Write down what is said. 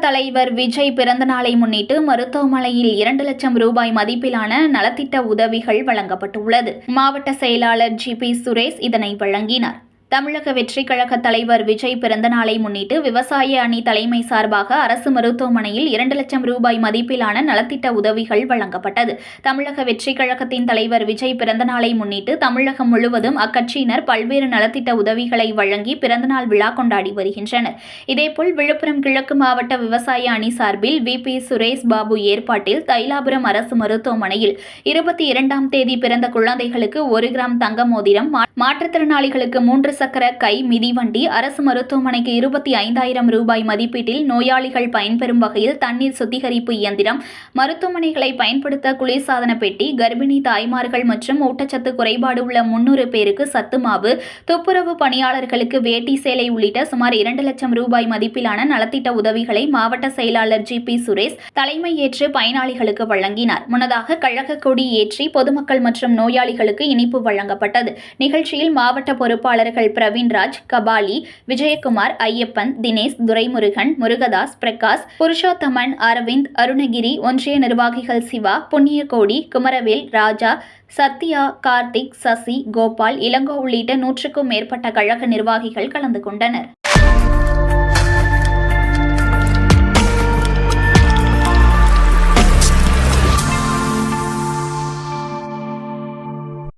தலைவர் விஜய் பிறந்தநாளை முன்னிட்டு மருத்துவமனையில் இரண்டு லட்சம் ரூபாய் மதிப்பிலான நலத்திட்ட உதவிகள் வழங்கப்பட்டுள்ளது. மாவட்ட செயலாளர் ஜி பி சுரேஷ் இதனை வழங்கினார். தமிழக வெற்றிக் கழக தலைவர் விஜய் பிறந்தநாளை முன்னிட்டு விவசாய அணி தலைமை சார்பாக அரசு மருத்துவமனையில் இரண்டு லட்சம் ரூபாய் மதிப்பிலான நலத்திட்ட உதவிகள் வழங்கப்பட்டது. தமிழக வெற்றிக் கழகத்தின் தலைவர் விஜய் பிறந்தநாளை முன்னிட்டு தமிழகம் முழுவதும் அக்கட்சியினர் பல்வேறு நலத்திட்ட உதவிகளை வழங்கி பிறந்தநாள் விழா கொண்டாடி வருகின்றனர். இதேபோல் விழுப்புரம் கிழக்கு மாவட்ட விவசாய அணி சார்பில் வி. பி. சுரேஷ் பாபு ஏற்பாட்டில் தைலாபுரம் அரசு மருத்துவமனையில் இருபத்தி இரண்டாம் தேதி பிறந்த குழந்தைகளுக்கு ஒரு கிராம் தங்க மோதிரம் மா- மாற்றுத்திறனாளிகளுக்கு மூன்று சக்கர கை மிதிவண்டி அரசு மருத்துவமனைக்கு இருபத்தி ஐந்தாயிரம் ரூபாய் மதிப்பீட்டில் நோயாளிகள் பயன்பெறும் வகையில் தண்ணீர் சுத்திகரிப்பு இயந்திரம் மருத்துவமனைகளை பயன்படுத்த குளிர்சாதன பெட்டி கர்ப்பிணி தாய்மார்கள் மற்றும் ஊட்டச்சத்து குறைபாடு உள்ள முன்னூறு பேருக்கு சத்து மாவு துப்புரவு பணியாளர்களுக்கு வேட்டி சேலை உள்ளிட்ட சுமார் இரண்டு லட்சம் ரூபாய் மதிப்பிலான நலத்திட்ட உதவிகளை மாவட்ட செயலாளர் ஜி பி சுரேஷ் தலைமை ஏற்று பயனாளிகளுக்கு வழங்கினார். முன்னதாக கழக கொடி ஏற்றி பொதுமக்கள் மற்றும் நோயாளிகளுக்கு இனிப்பு வழங்கப்பட்டது. நிகழ்ச்சியில் மாவட்ட பொறுப்பாளர்கள் பிரவீன்ராஜ் கபாலி விஜயகுமார் ஐயப்பன் தினேஷ் துரைமுருகன் முருகதாஸ் பிரகாஷ் புருஷோத்தமன் அரவிந்த் அருணகிரி ஒன்றிய நிர்வாகிகள் சிவா புண்ணியகோடி குமரவேல் ராஜா சத்யா கார்த்திக் சசி கோபால் இளங்கோ உள்ளிட்ட நூற்றுக்கும் மேற்பட்ட கழக நிர்வாகிகள் கலந்து கொண்டனர்.